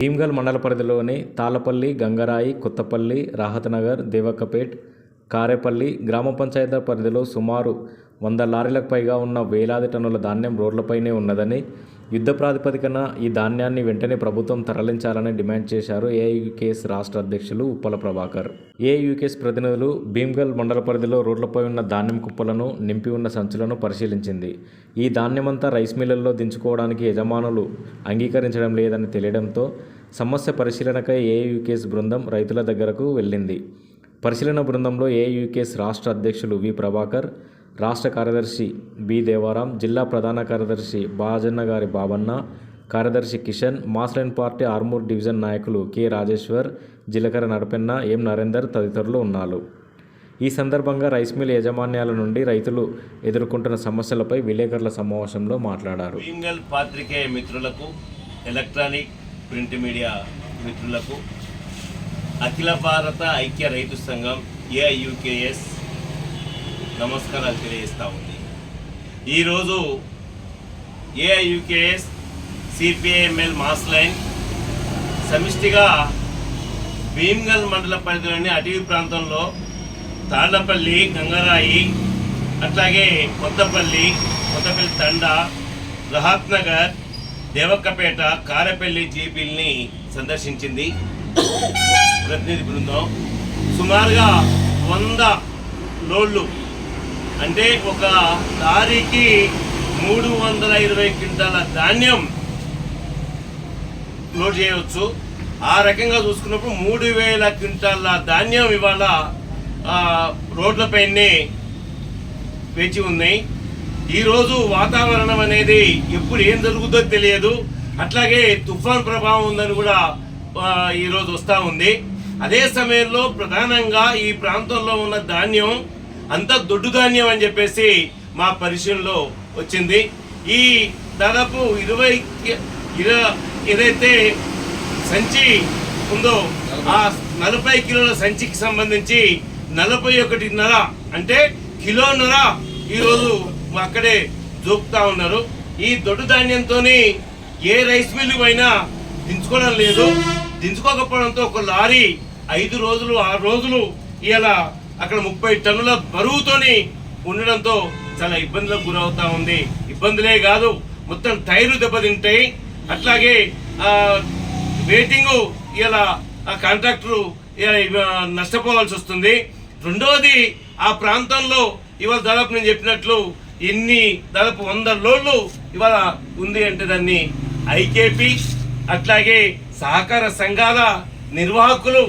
భీమ్గల్ మండల పరిధిలోని తాళపల్లి గంగరాయి కొత్తపల్లి రాహతనగర్ దేవకపేట్ కారేపల్లి గ్రామ పంచాయతీ పరిధిలో సుమారు వంద లారీలకు పైగా ఉన్న వేలాది టన్నుల ధాన్యం రోడ్లపైనే ఉన్నదని యుద్ధ ప్రాతిపదికన ఈ ధాన్యాన్ని వెంటనే ప్రభుత్వం తరలించాలని డిమాండ్ చేశారు ఏయుకేఎస్ రాష్ట్ర అధ్యక్షులు ఉప్పల ప్రభాకర్. ఏయుకేఎస్ ప్రతినిధులు భీమ్గల్ మండల పరిధిలో రోడ్లపై ఉన్న ధాన్యం కుప్పలను నింపి ఉన్న సంచులను పరిశీలించింది. ఈ ధాన్యమంతా రైస్ మిల్లల్లో దించుకోవడానికి యజమానులు అంగీకరించడం లేదని తెలియడంతో సమస్య పరిశీలనకై ఏయుకేఎస్ బృందం రైతుల దగ్గరకు వెళ్ళింది. పరిశీలన బృందంలో ఏయుకేఎస్ రాష్ట్ర అధ్యక్షులు వి ప్రభాకర్ రాష్ట్ర కార్యదర్శి బి. దేవారాం జిల్లా ప్రధాన కార్యదర్శి బాజన్న గారి బాబన్న కార్యదర్శి Kishan mass line party Armoor division నాయకులు కె. రాజేశ్వర్ జిలకర నడపెన్న ఎం. నరేందర్ తదితరులు ఉన్నారు. ఈ సందర్భంగా రైస్ మిల్ యాజమాన్యాల నుండి రైతులు ఎదుర్కొంటున్న సమస్యలపై విలేకరుల సమావేశంలో మాట్లాడారు. భీమ్గల్ పాత్రికేయ మిత్రులకు ఎలక్ట్రానిక్ ప్రింట్ మీడియా మిత్రులకు అఖిల భారత ఐక్య రైతు సంఘం ఏఐయుకేఎస్ నమస్కారాలు తెలియజేస్తూ ఉంది. ఈరోజు ఏఐయుకేఎస్ సిపిఐఎంఎల్ మాస్ లైన్ సమిష్టిగా భీమ్గల్ మండల పరిధిలోని అటవీ ప్రాంతంలో తాళ్ళపల్లి గంగరాయి అట్లాగే కొత్తపల్లి కొత్తపల్లి తండ రహాత్ నగర్ దేవక్కపేట కారపల్లి జీపీల్ని సందర్శించింది ప్రతినిధి బృందం. సుమారుగా వంద లోళ్ళు అంటే ఒక దారికి మూడు వందల ఇరవై క్వింటాల ధాన్యం లోడ్ చేయవచ్చు. ఆ రకంగా చూసుకున్నప్పుడు మూడు వేల క్వింటాల ధాన్యం ఇవాళ రోడ్లపైనే వేచి ఉన్నాయి. ఈరోజు వాతావరణం అనేది ఎప్పుడు ఏం జరుగుతుందో తెలియదు. అట్లాగే తుఫాన్ ప్రభావం ఉందని కూడా ఈరోజు వస్తూ ఉంది. అదే సమయంలో ప్రధానంగా ఈ ప్రాంతంలో ఉన్న ధాన్యం అంత దొడ్డు ధాన్యం అని చెప్పేసి మా పరిశీలనలో వచ్చింది. ఈ దాదాపు ఇరవై కి- ఏదైతే సంచి ఉందో ఆ నలభై కిలోల సంచికి సంబంధించి నలభై ఒకటిన్నర అంటే కిలోన్నర ఈరోజు అక్కడే జోపుతా ఉన్నారు. ఈ దొడ్డు ధాన్యంతో ఏ రైస్ మిల్లు అయినా దించుకోవడం లేదు. దించుకోకపోవడంతో ఒక లారీ ఐదు రోజులు ఆరు రోజులు ఇలా అక్కడ ముప్పై టన్నుల బరువుతోని ఉండడంతో చాలా ఇబ్బందులకు గురవుతా ఉంది. ఇబ్బందులే కాదు మొత్తం టైరు దెబ్బతింటాయి. అట్లాగే వెయిటింగ్ ఇలా ఆ కాంట్రాక్టర్ నష్టపోవాల్సి వస్తుంది. రెండవది ఆ ప్రాంతంలో ఇవాళ దాదాపు నేను చెప్పినట్లు ఎన్ని దాదాపు వంద లోడ్లు ఇవాళ ఉంది అంటే దాన్ని ఐకేపీ అట్లాగే సహకార సంఘాల నిర్వాహకులు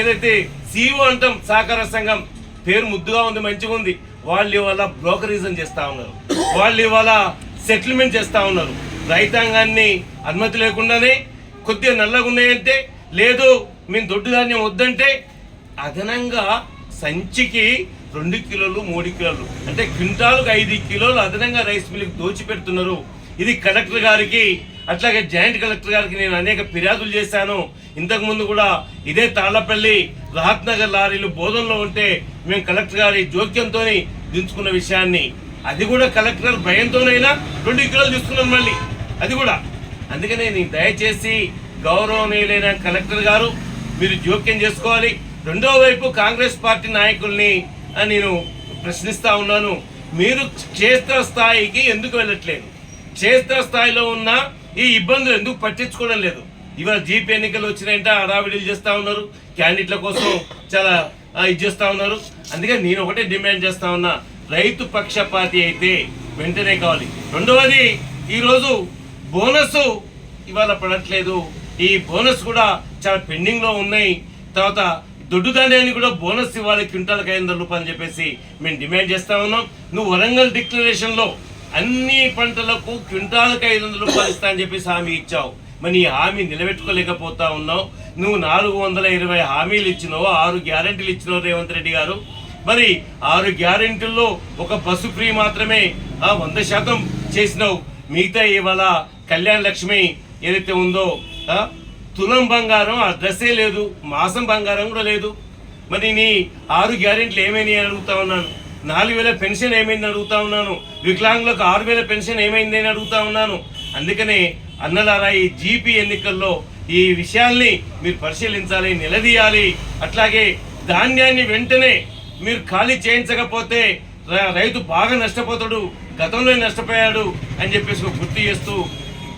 ఏదైతే సీఓ అంటాం సహకార సంఘం. పేరు ముద్దుగా ఉంది మంచిగా ఉంది. వాళ్ళు ఇవాళ బ్రోకరిజం చేస్తూ ఉన్నారు. వాళ్ళు ఇవాళ సెటిల్మెంట్ చేస్తూ ఉన్నారు. రైతాంగాన్ని అనుమతి లేకుండానే కొద్దిగా నల్లగా ఉన్నాయంటే లేదు మేము దొడ్డు ధాన్యం వద్దంటే అదనంగా సంచికి రెండు కిలోలు మూడు కిలోలు అంటే క్వింటాలకు ఐదు కిలోలు అదనంగా రైస్ మిల్కి దోచిపెడుతున్నారు. ఇది కలెక్టర్ గారికి అట్లాగే జాయింట్ కలెక్టర్ గారికి నేను అనేక ఫిర్యాదులు చేశాను. ఇంతకు ముందు కూడా ఇదే తాళ్ళపల్లి రాహత్ నగర్ లారీలు బోధనలో ఉంటే మేము కలెక్టర్ గారి జోక్యంతో దించుకున్న విషయాన్ని. అది కూడా కలెక్టర్ భయంతోనైనా రెండు కిలోలు తీసుకున్నాం మళ్ళీ. అది కూడా. అందుకనే నేను దయచేసి గౌరవనీయులైన కలెక్టర్ గారు మీరు జోక్యం చేసుకోవాలి. రెండో వైపు కాంగ్రెస్ పార్టీ నాయకుల్ని నేను ప్రశ్నిస్తా ఉన్నాను. మీరు క్షేత్ర స్థాయికి ఎందుకు వెళ్ళట్లేదు? క్షేత్ర స్థాయిలో ఉన్న ఈ ఇబ్బందులు ఎందుకు పట్టించుకోవడం లేదు? ఇవాళ జీపీ ఎన్నికలు వచ్చినాయంటే హడావిడీలు చేస్తా ఉన్నారు క్యాండిడేట్ల కోసం చాలా ఇది చేస్తా ఉన్నారు. అందుకే నేను ఒకటే డిమాండ్ చేస్తా ఉన్నా రైతు పక్షపాతి అయితే వెంటనే కావాలి. రెండవది ఈరోజు బోనస్ ఇవాళ పడట్లేదు. ఈ బోనస్ కూడా చాలా పెండింగ్లో ఉన్నాయి. తర్వాత దొడ్డు ధాన్యాన్ని కూడా బోనస్ ఇవ్వాలి క్వింటాలకు ఐదు వందల రూపాయలు చెప్పేసి మేము డిమాండ్ చేస్తా ఉన్నాం. నువ్వు వరంగల్ డిక్లరేషన్లో అన్ని పంటలకు క్వింటాలకు ఐదు వందల రూపాయలు ఇస్తా అని చెప్పేసి హామీ ఇచ్చావు. మరి నీ హామీ నిలబెట్టుకోలేకపోతా ఉన్నావు. నువ్వు నాలుగు వందల ఇరవై హామీలు ఇచ్చినావు ఆరు గ్యారంటీలు ఇచ్చినావు రేవంత్ రెడ్డి గారు. మరి ఆరు గ్యారెంటీల్లో ఒక బస్సు ఫ్రీ మాత్రమే ఆ వంద శాతం చేసినావు. మిగతా ఇవాళ కళ్యాణ లక్ష్మి ఏదైతే ఉందో తులం బంగారం ఆ డ్రెస్సే లేదు. మాసం బంగారం కూడా లేదు. మరి నీ ఆరు గ్యారెంటీలు ఏమైనా అడుగుతా ఉన్నాను. నాలుగు వేల పెన్షన్ ఏమైంది అడుగుతా ఉన్నాను. వికలాంగులకు ఆరు వేల పెన్షన్ ఏమైంది అని అడుగుతా ఉన్నాను. అందుకనే అన్నలారా ఈ జీపీ ఎన్నికల్లో ఈ విషయాల్ని మీరు పరిశీలించాలి నిలదీయాలి. అట్లాగే ధాన్యాన్ని వెంటనే మీరు ఖాళీ చేయించకపోతే రైతు బాగా నష్టపోతాడు గతంలో నష్టపోయాడు అని చెప్పేసి ఒక గుర్తు చేస్తూ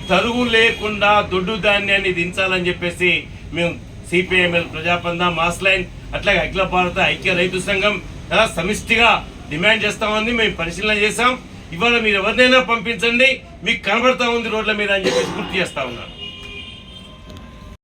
తరుగు లేకుండా దొడ్డు ధాన్యాన్ని దించాలని చెప్పేసి మేము సిపిఐఎంఎల్ ప్రజాపంద మాస్ లైన్ అట్లాగే అఖిల భారత ఐక్య రైతు సంఘం సమిష్టిగా డిమాండ్ చేస్తా ఉంది మేము పరిశీలన చేశాం. ఇవాళ మీరు ఎవరినైనా పంపించండి మీకు కనబడతా ఉంది రోడ్ల మీద అని చెప్పేసి గుర్తు చేస్తా ఉన్నాను